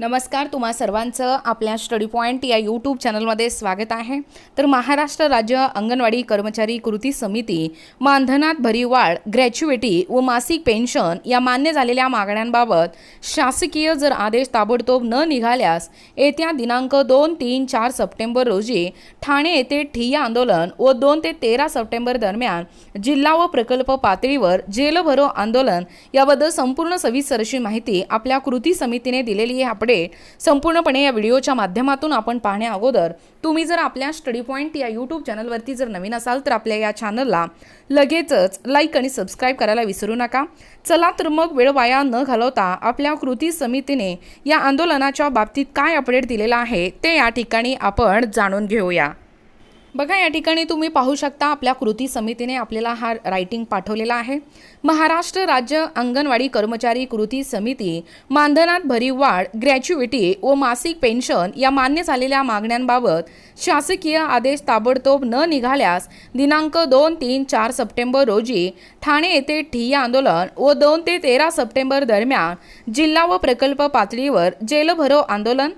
नमस्कार तुम्हा सर्वांचं आपल्या स्टडी पॉईंट या यूट्यूब चॅनलमध्ये स्वागत आहे. तर महाराष्ट्र राज्य अंगणवाडी कर्मचारी कृती समिती मानधनात भरीव वाढ ग्रॅच्युएटी व मासिक पेन्शन या मान्य झालेल्या मागण्यांबाबत शासकीय जर आदेश ताबडतोब न निघाल्यास येत्या दिनांक दोन तीन चार सप्टेंबर रोजी ठाणे येथे ठिय्या आंदोलन व दोन ते तेरा सप्टेंबर दरम्यान जिल्हा व प्रकल्प पातळीवर जेल भरो आंदोलन याबद्दल संपूर्ण सविस्तर अशी माहिती आपल्या कृती समितीने दिलेली आहे. अपडेट संपूर्णपणे या व्हिडिओच्या माध्यमातून आपण पाहण्या अगोदर तुम्ही जर आपल्या स्टडी पॉईंट या यूट्यूब चॅनलवरती जर नवीन असाल तर आपल्या या चॅनलला लगेचच लाईक आणि सबस्क्राईब करायला विसरू नका. चला तर मग वेळ वाया न घालवता आपल्या कृती समितीने या आंदोलनाच्या बाबतीत काय अपडेट दिलेला आहे ते या ठिकाणी आपण जाणून घेऊया. बघा या ठिकाणी तुम्ही पाहू शकता आपल्या कृती समितीने आपल्याला हा रायटिंग पाठवलेला आहे. महाराष्ट्र राज्य अंगणवाडी कर्मचारी कृती समिती मानधनात भरीव वाढ ग्रॅच्युइटी व मासिक पेन्शन या मान्य झालेल्या मागण्यांबाबत शासकीय आदेश ताबडतोब न निघाल्यास दिनांक दोन तीन चार सप्टेंबर रोजी ठाणे येथे ठिय्या आंदोलन व दोन ते तेरा सप्टेंबर दरम्यान जिल्हा व प्रकल्प पातळीवर जेलभरो आंदोलन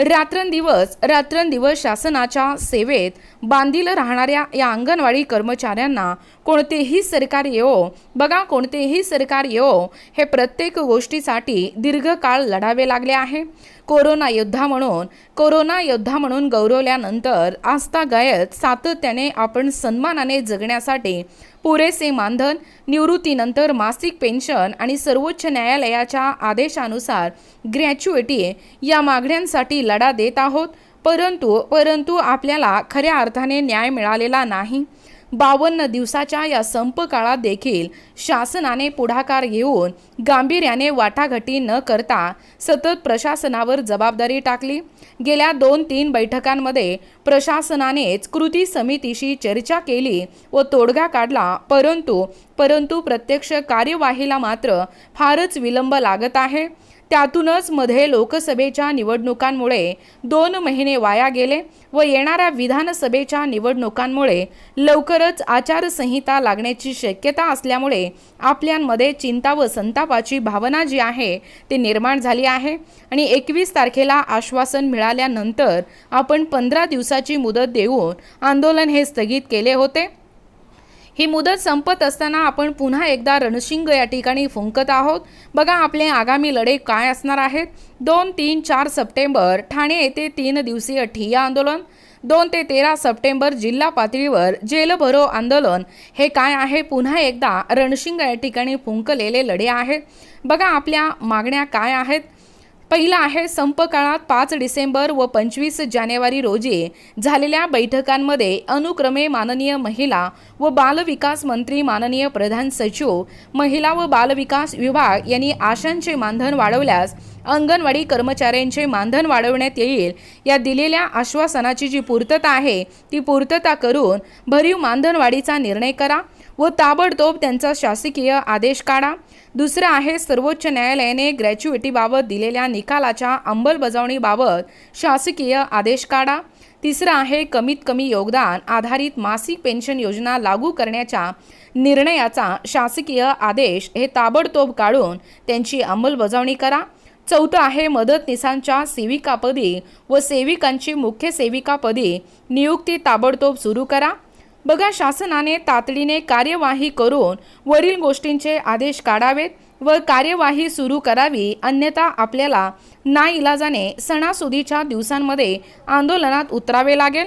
रात्रंदिवस रात्रंदिवस शासनाच्या सेवेत बांधील राहणाऱ्या या अंगणवाडी कर्मचाऱ्यांना कोणतेही सरकार येवो बघा कोणतेही सरकार येवो हे प्रत्येक गोष्टीसाठी दीर्घकाळ लढावे लागले आहे. कोरोना योद्धा म्हणून कोरोना योद्धा म्हणून गौरवल्यानंतर आस्था गायत सातत्याने आपण सन्मानाने जगण्यासाठी पुरेसे मानधन निवृत्तीनंतर मासिक पेन्शन आणि सर्वोच्च न्यायालयाच्या आदेशानुसार ग्रॅच्युएटी या मागण्यांसाठी लढा देत आहोत. परंतु परंतु आपल्याला खऱ्या अर्थाने न्याय मिळालेला नाही. बावन्न दिवसाच्या या संप काळात देखील शासनाने पुढाकार घेऊन गांभीर्याने वाटाघाटी न करता सतत प्रशासनावर जबाबदारी टाकली. गेल्या दोन तीन बैठकांमध्ये प्रशासनानेच कृती समितीशी चर्चा केली व तोडगा काढला परंतु परंतु प्रत्यक्ष कार्यवाहीला मात्र फारच विलंब लागत आहे. त्यातूनच मध्ये लोकसभेच्या निवडणुकांमुळे दोन महिने वाया गेले व येणाऱ्या विधानसभेच्या निवडणुकांमुळे लवकरच आचारसंहिता लागण्याची शक्यता असल्यामुळे आपल्यांमध्ये चिंता व संतापाची भावना जी आहे ती निर्माण झाली आहे. आणि एकवीस तारखेला आश्वासन मिळाल्यानंतर आपण पंधरा दिवसाची मुदत देऊन आंदोलन हे स्थगित केले होते. ही मुदत संपत असताना आपण पुन्हा एकदा रणशिंग या ठिकाणी फुंकत आहोत. बघा आपले आगामी लढे काय असणार आहेत. दोन तीन चार सप्टेंबर ठाणे येथे तीन दिवसीय ठिय्या आंदोलन. दोन ते तेरा सप्टेंबर जिल्हा पातळीवर जेल भरो आंदोलन. हे काय आहे? पुन्हा एकदा रणशिंग या ठिकाणी फुंकलेले लढे आहेत. बघा आपल्या मागण्या काय आहेत. पहिला आहे संप काळात पाच डिसेंबर व पंचवीस जानेवारी रोजी झालेल्या बैठकांमध्ये अनुक्रमे माननीय महिला व बालविकास मंत्री माननीय प्रधान सचिव महिला व बालविकास विभाग यांनी आशांचे मानधन वाढवल्यास अंगणवाडी कर्मचाऱ्यांचे मानधन वाढवण्यात येईल या दिलेल्या आश्वासनाची जी पूर्तता आहे ती पूर्तता करून भरीव मानधन वाढीचा निर्णय करा. व ताबडतोब त्यांचा शासकीय आदेश काढा. दुसरं आहे सर्वोच्च न्यायालयाने ग्रॅच्युएटीबाबत दिलेल्या निकालाच्या अंमलबजावणीबाबत शासकीय आदेश काढा. तिसरं आहे कमीत कमी योगदान आधारित मासिक पेन्शन योजना लागू करण्याच्या निर्णयाचा शासकीय आदेश हे ताबडतोब काढून त्यांची अंमलबजावणी करा. चौथं आहे मदतनीसांच्या सेविकापदी व सेविकांची मुख्य सेविकापदी नियुक्ती ताबडतोब सुरू करा. बघा शासनाने तातडीने कार्यवाही करून वरील गोष्टींचे आदेश काढावेत व कार्यवाही सुरू करावी अन्यथा आपल्याला नाईलाजाने सणासुदीच्या दिवसांमध्ये आंदोलनात उतरावे लागेल.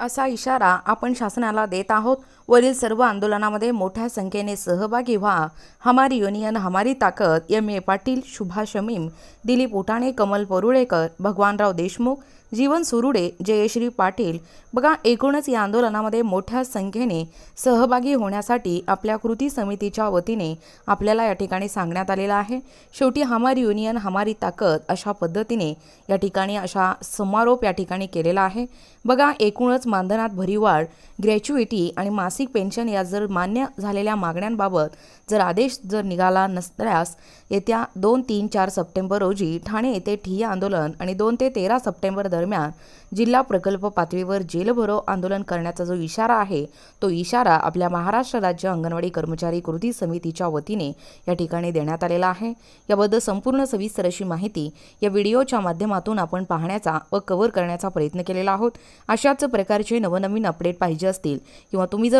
असा इशारा आपण शासनाला देत आहोत. वरील सर्व आंदोलनामध्ये मोठ्या संख्येने सहभागी व्हा. हमारी युनियन हमारी ताकद. एम. ए. पाटील शुभा शमीम दिलीप उटाणे कमल परुळेकर भगवानराव देशमुख जीवन सुरुडे जयश्री पाटील. बघा एकूणच या आंदोलनामध्ये मोठ्या संख्येने सहभागी होण्यासाठी आपल्या कृती समितीच्या वतीने आपल्याला या ठिकाणी सांगण्यात आलेलं आहे. शेवटी हमारी युनियन हमारी ताकद अशा पद्धतीने या ठिकाणी अशा समारोप या ठिकाणी केलेला आहे. बघा एकूणच मानधनात भरीवाढ ग्रॅच्युइटी आणि मासिक पेन्शन या जर मान्य झालेल्या मागण्यांबाबत जर आदेश जर निघाला नसल्यास येत्या दोन तीन चार सप्टेंबर रोजी ठाणे येथे ठिय्या आंदोलन आणि दोन ते तेरा सप्टेंबर दरम्यान जिल्हा प्रकल्प पातळीवर जेलभरो आंदोलन करण्याचा जो इशारा आहे तो इशारा आपल्या महाराष्ट्र राज्य अंगणवाडी कर्मचारी कृती समितीच्या वतीने या ठिकाणी देण्यात आलेला आहे. याबद्दल संपूर्ण सविस्तर अशी माहिती या व्हिडिओच्या माध्यमातून आपण पाहण्याचा व कव्हर करण्याचा प्रयत्न केलेला आहोत. अशाच प्रकारचे नवनवीन अपडेट पाहिजे असतील किंवा तुम्ही जर